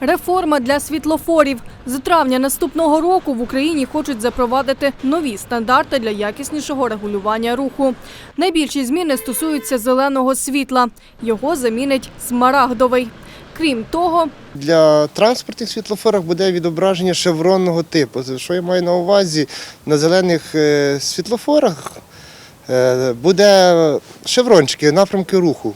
Реформа для світлофорів. З травня наступного року в Україні хочуть запровадити нові стандарти для якіснішого регулювання руху. Найбільші зміни стосуються зеленого світла. Його замінить смарагдовий. Крім того, Для транспортних світлофорах буде відображення шевронного типу. Що я маю на увазі? На зелених е, світлофорах е, буде шеврончики, напрямки руху.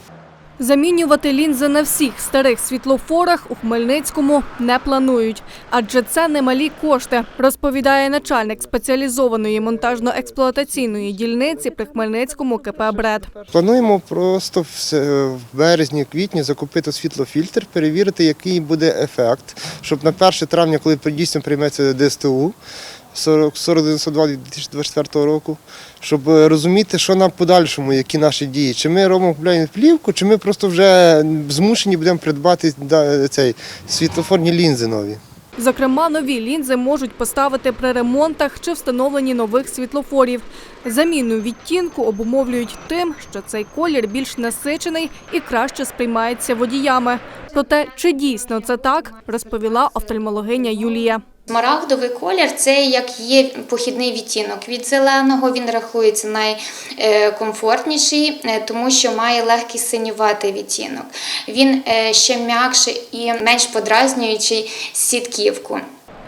Замінювати лінзи на всіх старих світлофорах у Хмельницькому не планують, адже це немалі кошти, розповідає начальник спеціалізованої монтажно-експлуатаційної дільниці при Хмельницькому КП «Бред». Плануємо просто в березні, квітні закупити світлофільтр, перевірити, який буде ефект, щоб на 1 травня, коли дійсно прийметься ДСТУ 40 4092 2024 року, щоб е, розуміти, що нам подальшому, які наші дії. Чи ми робимо плівку, чи ми просто вже змушені будемо придбати цей світлофорні лінзи нові. Зокрема, нові лінзи можуть поставити при ремонтах чи встановленні нових світлофорів. Заміну відтінку обумовлюють тим, що цей колір більш насичений і краще сприймається водіями. Проте, чи дійсно це так, розповіла офтальмологиня Юлія. Смарагдовий колір це як є похідний відтінок. Від зеленого він рахується найкомфортніший, е, тому що має легкий синюватий відтінок. Він е, ще м'якший і менш подразнюючий сітківку.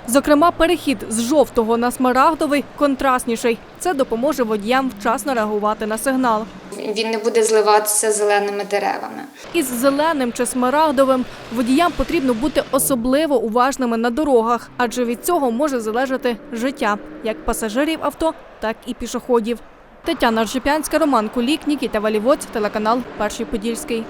Зокрема, перехід з жовтого на смарагдовий контрастніший. Це допоможе водіям вчасно реагувати на сигнал. Він не буде зливатися з зеленими деревами. Із зеленим чи смарагдовим водіям потрібно бути особливо уважними на дорогах, адже від цього може залежати життя як пасажирів авто, так і пішоходів. Тетяна Ржепянська, Роман Кулік, Нікіта Валівоць, телеканал Перший Подільський.